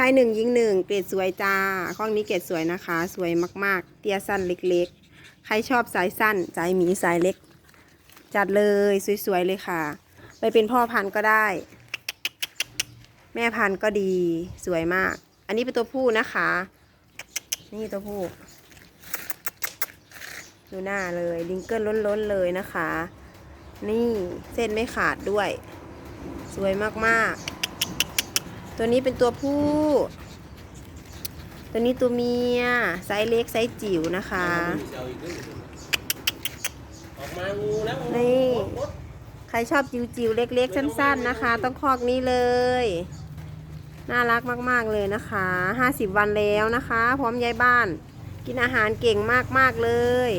ชายหนึ่งยิงหนึ่งเกรดสวยจ้าข้องนี้เกรดสวยนะคะ สวยมากๆ เตี้ยสั้นเล็กๆ ใครชอบสายสั้นสายหมีสายเล็ก จัดเลยสวยๆเลยค่ะ ไปเป็นพ่อพันธุ์ก็ได้ แม่พันธุ์ก็ดีสวยมาก อันนี้เป็นตัวผู้นะคะ นี่ตัวผู้ดูหน้าเลยลิงเกิลล้นๆเลยนะคะ นี่เส้นไม่ขาดด้วย สวยมากๆ ตัวนี้เป็นตัวผู้ ตัวนี้ตัวเมีย ไซส์เล็กไซส์จิ๋วนะคะมางูแล้วงูนี่ ใครชอบจิ๋วจิ๋วๆเล็กๆ สั้น ๆนะคะ ต้องคอกนี้เลย น่ารักมากๆเลยนะคะ50วันแล้วนะคะ พร้อมย้ายบ้าน กินอาหารเก่งมากๆเลย